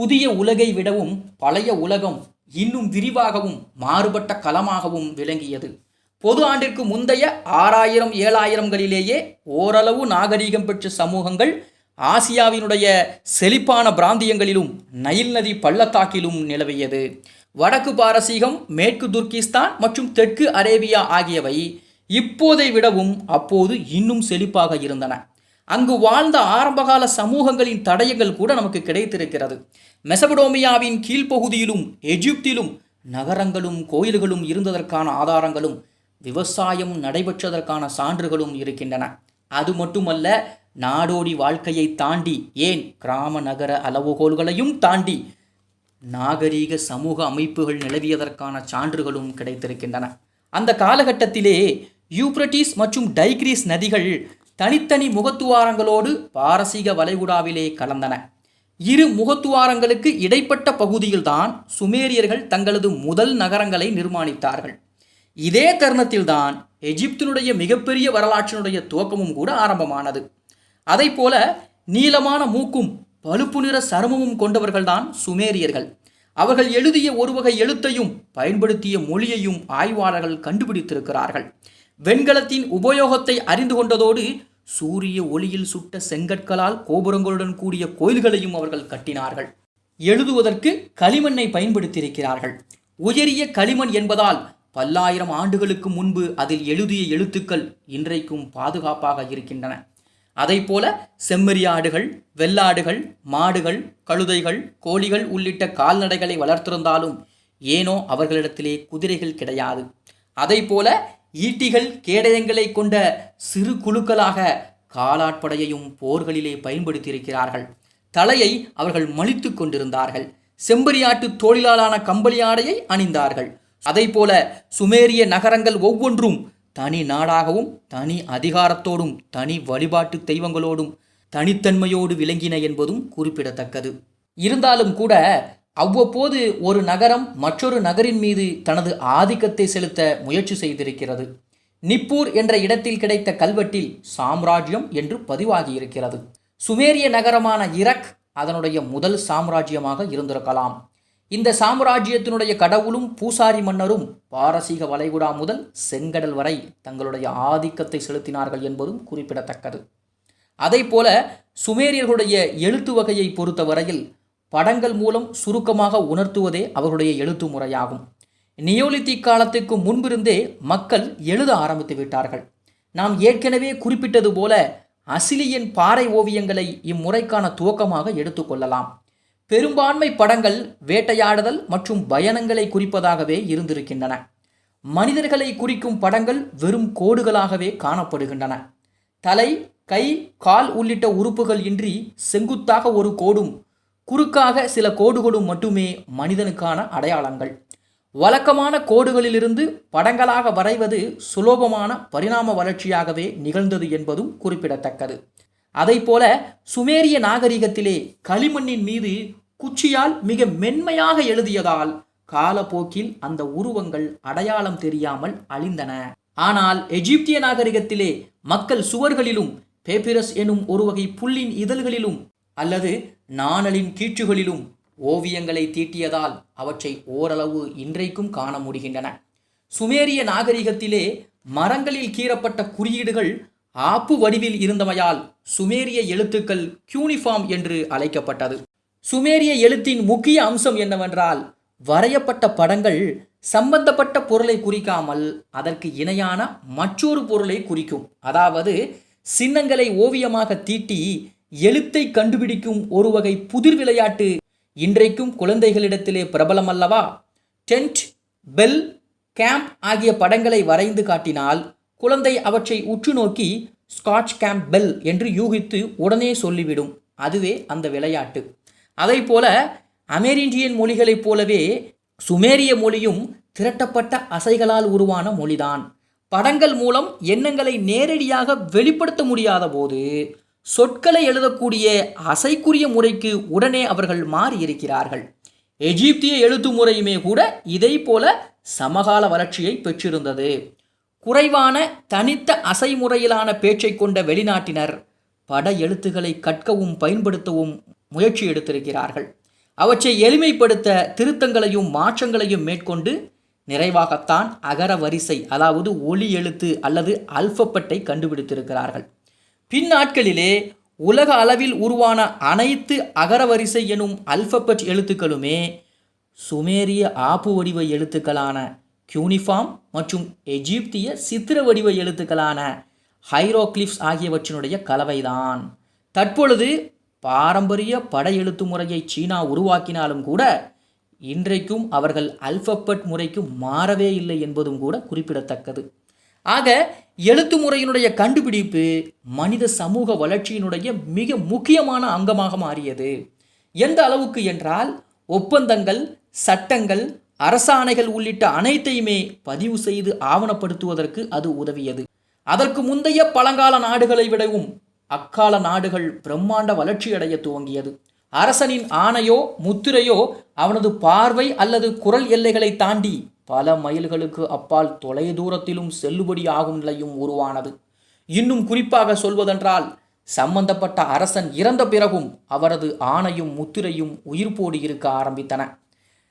புதிய உலகை விடவும் பழைய உலகம் இன்னும் விரிவாகவும் மாறுபட்ட களமாகவும் விளங்கியது. பொது ஆண்டிற்கு முந்தைய ஆறாயிரம் ஏழாயிரங்களிலேயே ஓரளவு நாகரீகம் பெற்ற சமூகங்கள் ஆசியாவினுடைய செழிப்பான பிராந்தியங்களிலும் நைல் நதி பள்ளத்தாக்கிலும் நிலவியது. வடக்கு பாரசீகம் மேற்கு துர்கிஸ்தான் மற்றும் தெற்கு அரேபியா ஆகியவை இப்போதை விடவும் அப்போது இன்னும் செழிப்பாக இருந்தன. அங்கு வாழ்ந்த ஆரம்பகால சமூகங்களின் தடயங்கள் கூட நமக்கு கிடைத்திருக்கிறது. மெசபடோமியாவின் கீழ்ப்பகுதியிலும் எஜிப்திலும் நகரங்களும் கோயில்களும் இருந்ததற்கான ஆதாரங்களும் விவசாயம் நடைபெற்றதற்கான சான்றுகளும் இருக்கின்றன. அது மட்டுமல்ல நாடோடி வாழ்க்கையை தாண்டி ஏன் கிராம நகர அளவுகோல்களையும் தாண்டி நாகரீக சமூக அமைப்புகள் நிலவியதற்கான சான்றுகளும் கிடைத்திருக்கின்றன. அந்த காலகட்டத்திலே யூப்ரட்டிஸ் மற்றும் டைக்ரீஸ் நதிகள் தனித்தனி முகத்துவாரங்களோடு பாரசீக வளைகுடாவிலே கலந்தன. இரு முகத்துவாரங்களுக்கு இடைப்பட்ட பகுதியில்தான் சுமேரியர்கள் தங்களது முதல் நகரங்களை நிர்மாணித்தார்கள். இதே தருணத்தில்தான் எஜிப்தினுடைய மிகப்பெரிய வரலாற்றினுடைய துவக்கமும் கூட ஆரம்பமானது. அதைப்போல நீளமான மூக்கும் பழுப்பு நிற சருமமும் கொண்டவர்கள்தான் சுமேரியர்கள். அவர்கள் எழுதிய ஒரு வகை எழுத்தையும் பயன்படுத்திய மொழியையும் ஆய்வாளர்கள் கண்டுபிடித்திருக்கிறார்கள். வெண்கலத்தின் உபயோகத்தை அறிந்து கொண்டதோடு சூரிய ஒளியில் சுட்ட செங்கற்களால் கோபுரங்களுடன் கூடிய கோயில்களையும் அவர்கள் கட்டினார்கள். எழுதுவதற்கு களிமண்ணை பயன்படுத்தியிருக்கிறார்கள். உயரிய களிமண் என்பதால் பல்லாயிரம் ஆண்டுகளுக்கு முன்பு அதில் எழுதிய எழுத்துக்கள் இன்றைக்கும் பாதுகாப்பாக இருக்கின்றன. அதைப்போல செம்மறியாடுகள் வெள்ளாடுகள் மாடுகள் கழுதைகள் கோழிகள் உள்ளிட்ட கால்நடைகளை வளர்த்திருந்தாலும் ஏனோ அவர்களிடத்திலே குதிரைகள் கிடையாது. அதைப்போல ஈட்டிகள் கேடயங்களை கொண்ட சிறு குழுக்களாக காலாட்படையையும் போர்களிலே பயன்படுத்தியிருக்கிறார்கள். தலையை அவர்கள் மலித்து கொண்டிருந்தார்கள். செம்பரியாட்டு தொழிலாளான கம்பளி ஆடையை அணிந்தார்கள். அதைப்போல சுமேரிய நகரங்கள் ஒவ்வொன்றும் தனி நாடாகவும் தனி அதிகாரத்தோடும் தனி வழிபாட்டு தெய்வங்களோடும் தனித்தன்மையோடு விளங்கின என்பதும் குறிப்பிடத்தக்கது. இருந்தாலும் கூட அவ்வப்போது ஒரு நகரம் மற்றொரு நகரின் மீது தனது ஆதிக்கத்தை செலுத்த முயற்சி செய்திருக்கிறது. நிப்பூர் என்ற இடத்தில் கிடைத்த கல்வெட்டில் சாம்ராஜ்யம் என்று பதிவாகியிருக்கிறது. சுமேரிய நகரமான இரக் அதனுடைய முதல் சாம்ராஜ்யமாக இருந்திருக்கலாம். இந்த சாம்ராஜ்யத்தினுடைய கடவுளும் பூசாரி மன்னரும் பாரசீக வளைகுடா முதல் செங்கடல் வரை தங்களுடைய ஆதிக்கத்தை செலுத்தினார்கள் என்பதும் குறிப்பிடத்தக்கது. அதைப்போல சுமேரியர்களுடைய எழுத்து வகையை பொறுத்தவரையில் படங்கள் மூலம் சுருக்கமாக உணர்த்துவதே அவருடைய எழுத்து முறையாகும். நியோலித்திக் காலத்துக்கு முன்பிருந்தே மக்கள் எழுத ஆரம்பித்து விட்டார்கள். நாம் ஏற்கனவே குறிப்பிட்டது போல அசிலியின் பாறை ஓவியங்களை இம்முறைக்கான துவக்கமாக எடுத்துக்கொள்ளலாம் பெரும்பான்மை படங்கள் வேட்டையாடுதல் மற்றும் பயணங்களை குறிப்பதாகவே இருந்திருக்கின்றன. மனிதர்களை குறிக்கும் படங்கள் வெறும் கோடுகளாகவே காணப்படுகின்றன. தலை கை கால் உள்ளிட்ட உறுப்புகள் இன்றி செங்குத்தாக ஒரு கோடும் குறுக்காக சில கோடுகளும் மட்டுமே மனிதனுக்கான அடையாளங்கள். வழக்கமான கோடுகளிலிருந்து படங்களாக வரைவது சுலோபமான பரிணாம வளர்ச்சியாகவே நிகழ்ந்தது என்பதும் குறிப்பிடத்தக்கது. அதைப்போல சுமேரிய நாகரிகத்திலே களிமண்ணின் மீது குச்சியால் மிக மென்மையாக எழுதியதால் காலப்போக்கில் அந்த உருவங்கள் அடையாளம் தெரியாமல் அழிந்தன. ஆனால் எகிப்திய நாகரிகத்திலே மக்கள் சுவர்களிலும் பேபிரஸ் எனும் ஒரு வகை புல்லின் இதழ்களிலும் அல்லது நாணலின் கீற்றுகளிலும் ஓவியங்களை தீட்டியதால் அவற்றை ஓரளவு இன்றைக்கும் காண முடிகின்றன. சுமேரிய நாகரிகத்திலே மரங்களில் கீறப்பட்ட குறியீடுகள் ஆப்பு வடிவில் இருந்தமையால் சுமேரிய எழுத்துக்கள் கியூனிஃபார்ம் என்று அழைக்கப்பட்டது. சுமேரிய எழுத்தின் முக்கிய அம்சம் என்னவென்றால் வரையப்பட்ட படங்கள் சம்பந்தப்பட்ட பொருளை குறிக்காமல் அதற்கு இணையான மற்றொரு பொருளை குறிக்கும். அதாவது சின்னங்களை ஓவியமாக தீட்டி எழுத்தை கண்டுபிடிக்கும் ஒரு வகை புதிர் விளையாட்டு இன்றைக்கும் குழந்தைகளிடத்திலே பிரபலம் அல்லவா டென்ட் பெல் கேம்ப் ஆகிய படங்களை வரைந்து காட்டினால் குழந்தை அவற்றை உற்று நோக்கி ஸ்காட்ச் கேம்ப் பெல் என்று யூகித்து உடனே சொல்லிவிடும். அதுவே அந்த விளையாட்டு. அதைப்போல அமெரிண்டியன் மொழிகளைப் போலவே சுமேரிய மொழியும் திரட்டப்பட்ட அசைகளால் உருவான மொழிதான். படங்கள் மூலம் எண்ணங்களை நேரடியாக வெளிப்படுத்த முடியாத போது சொற்களை எழுதக்கூடிய அசைக்குரிய முறைக்கு உடனே அவர்கள் மாறியிருக்கிறார்கள். எஜிப்திய எழுத்து முறையுமே கூட இதை போல சமகால வளர்ச்சியை பெற்றிருந்தது. குறைவான தனித்த அசை முறையிலான பேச்சை கொண்ட வெளிநாட்டினர் பட எழுத்துக்களை கற்கவும் பயன்படுத்தவும் முயற்சி எடுத்திருக்கிறார்கள். அவற்றை எளிமைப்படுத்த திருத்தங்களையும் மாற்றங்களையும் மேற்கொண்டு நிறைவாகத்தான் அகர வரிசை அதாவது ஒளி எழுத்து அல்லது அல்பப்பட்டை கண்டுபிடித்திருக்கிறார்கள். பின்னாட்களிலே உலக அளவில் உருவான அனைத்து அகரவரிசை எனும் அல்பபெட் எழுத்துக்களுமே சுமேரிய ஆப்பு வடிவ எழுத்துக்களான கியூனிஃபார்ம் மற்றும் எஜிப்திய சித்திர வடிவ எழுத்துக்களான ஹைரோக்ளிப்ஸ் ஆகியவற்றினுடைய கலவைதான். தற்பொழுது பாரம்பரிய பட எழுத்து முறையை சீனா உருவாக்கினாலும் கூட இன்றைக்கும் அவர்கள் அல்பபெட் முறைக்கு மாறவே இல்லை என்பதும் கூட குறிப்பிடத்தக்கது. ஆக எழுத்து முறையினுடைய கண்டுபிடிப்பு மனித சமூக வளர்ச்சியினுடைய மிக முக்கியமான அங்கமாக மாறியது. எந்த அளவுக்கு என்றால் ஒப்பந்தங்கள் சட்டங்கள் அரசாணைகள் உள்ளிட்ட அனைத்தையுமே பதிவு செய்து ஆவணப்படுத்துவதற்கு அது உதவியது. அதற்கு முந்தைய பழங்கால நாடுகளை விடவும் அக்கால நாடுகள் பிரம்மாண்ட வளர்ச்சியடைய துவங்கியது. அரசனின் ஆணையோ முத்திரையோ அவனது பார்வை அல்லது குரல் எல்லைகளை தாண்டி பல மைல்களுக்கு அப்பால் தொலைதூரத்திலும் செல்லுபடியாகும் நிலையும் உருவானது. இன்னும் குறிப்பாக சொல்வதென்றால் சம்பந்தப்பட்ட அரசன் இறந்த பிறகும் அவரது ஆணையும் முத்திரையும் உயிர்ப்போடு இருக்க ஆரம்பித்தன.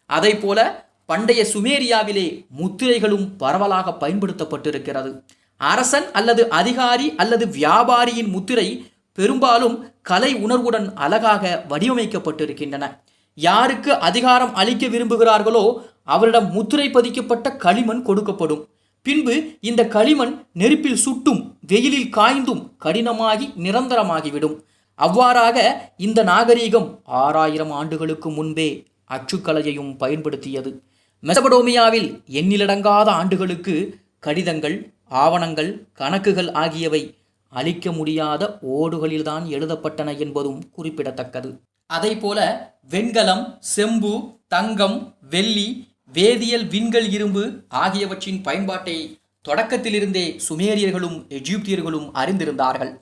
அதைப்போல பண்டைய சுமேரியாவிலே முத்திரைகளும் பரவலாக பயன்படுத்தப்பட்டிருக்கிறது. அரசன் அல்லது அதிகாரி அல்லது வியாபாரியின் முத்திரை பெரும்பாலும் கலை உணர்வுடன் அழகாக வடிவமைக்கப்பட்டிருக்கின்றன. யாருக்கு அதிகாரம் அளிக்க விரும்புகிறார்களோ அவரிடம் முத்திரை பதிக்கப்பட்ட களிமண் கொடுக்கப்படும். பின்பு இந்த களிமண் நெருப்பில் சுட்டும் வெயிலில் காய்ந்தும் கடினமாகி நிரந்தரமாகிவிடும். அவ்வாறாக இந்த நாகரீகம் ஆறாயிரம் ஆண்டுகளுக்கு முன்பே அச்சுக்கலையையும் பயன்படுத்தியது. மெசபடோமியாவில் எண்ணிலடங்காத ஆண்டுகளுக்கு கடிதங்கள் ஆவணங்கள் கணக்குகள் ஆகியவை அழிக்க முடியாத ஓடுகளில்தான் எழுதப்பட்டன என்பதும் குறிப்பிடத்தக்கது. அதைப்போல வெண்கலம் செம்பு தங்கம் வெள்ளி வேதியியல் விண்கள் இரும்பு ஆகியவற்றின் பயன்பாட்டை தொடக்கத்திலிருந்தே சுமேரியர்களும் எஜிப்தியர்களும் அறிந்திருந்தார்கள்.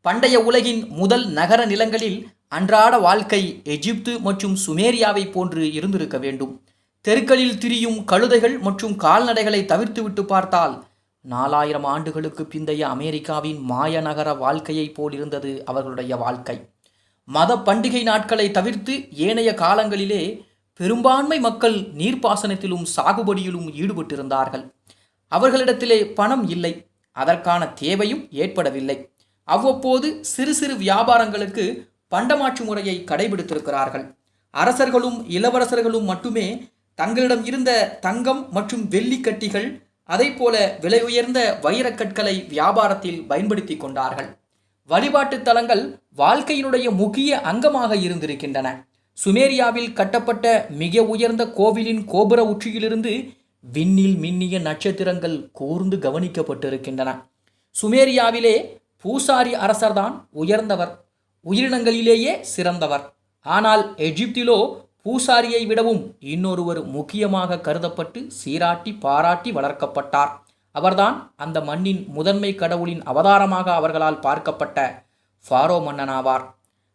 பண்டைய உலகின் முதல் நகர நிலங்களில் அன்றாட வாழ்க்கை எஜிப்து மற்றும் சுமேரியாவை போன்று இருந்திருக்க வேண்டும். தெருக்களில் திரியும் கழுதைகள் மற்றும் கால்நடைகளை தவிர்த்துவிட்டு பார்த்தால் நாலாயிரம் ஆண்டுகளுக்கு பிந்தைய அமெரிக்காவின் மாய நகர வாழ்க்கையைப் போல் இருந்தது அவர்களுடைய வாழ்க்கை. மத பண்டிகை நாட்களை தவிர்த்து ஏனைய காலங்களிலே பெரும்பான்மை மக்கள் நீர்ப்பாசனத்திலும் சாகுபடியிலும் ஈடுபட்டிருந்தார்கள். அவர்களிடத்திலே பணம் இல்லை அதற்கான தேவையும் ஏற்படவில்லை. அவ்வப்போது சிறு சிறு வியாபாரங்களுக்கு பண்டமாற்று முறையை கடைபிடித்திருக்கிறார்கள். அரசர்களும் இளவரசர்களும் மட்டுமே தங்களிடம் இருந்த தங்கம் மற்றும் வெள்ளி கட்டிகள் அதைப்போல விலை உயர்ந்த வைரக்கற்களை வியாபாரத்தில் பயன்படுத்தி கொண்டார்கள். வழிபாட்டுத் தலங்கள் வாழ்க்கையினுடைய முக்கிய அங்கமாக இருந்திருக்கின்றன. சுமேரியாவில் கட்டப்பட்ட மிக உயர்ந்த கோவிலின் கோபுர உச்சியிலிருந்து விண்ணில் மின்னிய நட்சத்திரங்கள் கூர்ந்து கவனிக்கப்பட்டிருக்கின்றன. சுமேரியாவிலே பூசாரி அரசர்தான் உயர்ந்தவர் உயிரினங்களிலேயே சிறந்தவர். ஆனால் எகிப்திலோ பூசாரியை விடவும் இன்னொருவர் முக்கியமாக கருதப்பட்டு சீராட்டி பாராட்டி வளர்க்கப்பட்டார். அவர்தான் அந்த மண்ணின் முதன்மை கடவுளின் அவதாரமாக அவர்களால் பார்க்கப்பட்ட ஃபாரோ மன்னனாவார்.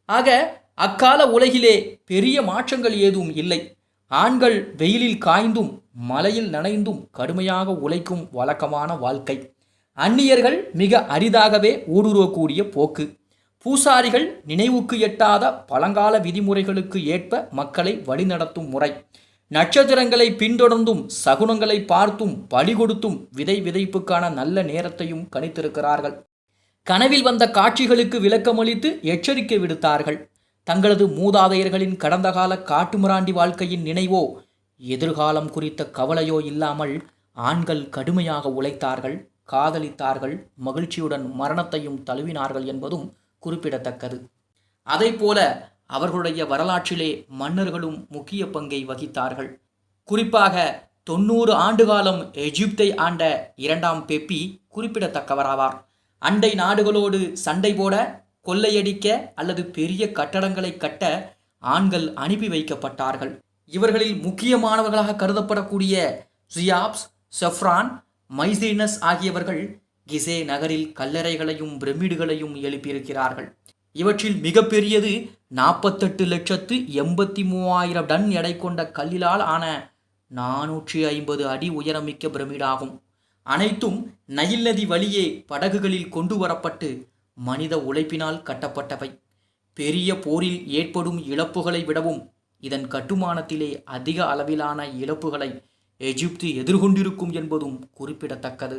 ஆக அக்கால உலகிலே பெரிய மாற்றங்கள் ஏதும் இல்லை. ஆண்கள் வெயிலில் காய்ந்தும் மலையில் நனைந்தும் கடுமையாக உழைக்கும் வழக்கமான வாழ்க்கை. அந்நியர்கள் மிக அரிதாகவே ஊடுருவக்கூடிய போக்கு. பூசாரிகள் நினைவுக்கு எட்டாத பழங்கால விதிமுறைகளுக்கு ஏற்ப மக்களை வழிநடத்தும் முறை. நட்சத்திரங்களை பின்தொடர்ந்தும் சகுனங்களை பார்த்தும் பலி கொடுத்தும் விதை விதைப்புக்கான நல்ல நேரத்தையும் கணித்திருக்கிறார்கள். கனவில் வந்த காட்சிகளுக்கு விளக்கமளித்து எச்சரிக்கை விடுத்தார்கள். தங்களது மூதாதையர்களின் கடந்த கால காட்டுமிராண்டி வாழ்க்கையின் நினைவோ எதிர்காலம் குறித்த கவலையோ இல்லாமல் ஆண்கள் கடுமையாக உழைத்தார்கள் காதலித்தார்கள் மகிழ்ச்சியுடன் மரணத்தையும் தழுவினார்கள் என்பதும் குறிப்பிடத்தக்கது. அதைப்போல அவர்களுடைய வரலாற்றிலே மன்னர்களும் முக்கிய பங்கை வகித்தார்கள். குறிப்பாக தொண்ணூறு ஆண்டுகாலம் எகிப்தை ஆண்ட இரண்டாம் பெப்பி குறிப்பிடத்தக்கவராவார். அண்டை நாடுகளோடு சண்டை போட கொள்ளையடிக்க அல்லது பெரிய கட்டடங்களை கட்ட ஆண்கள் அனுப்பி வைக்கப்பட்டார்கள். இவர்களில் முக்கியமானவர்களாக கருதப்படக்கூடிய ஜியாப்ஸ் செஃப்ரான் மைசீனஸ் ஆகியவர்கள் கிசே நகரில் கல்லறைகளையும் பிரமிடுகளையும் எழுப்பியிருக்கிறார்கள். இவற்றில் மிகப்பெரியது நாற்பத்தெட்டு லட்சத்து எண்பத்தி மூவாயிரம் டன் எடை கொண்ட கல்லிலால் ஆன நானூற்றி ஐம்பது அடி உயரமிக்க பிரமிடாகும். அனைத்தும் நைல் நதி வழியே படகுகளில் கொண்டு வரப்பட்டு மனித உழைப்பினால் கட்டப்பட்டவை. பெரிய போரில் ஏற்படும் இழப்புகளை விடவும் இதன் கட்டுமானத்திலே அதிக அளவிலான இழப்புகளை எகிப்து எதிர்கொண்டிருக்கும் என்பதும் குறிப்பிடத்தக்கது.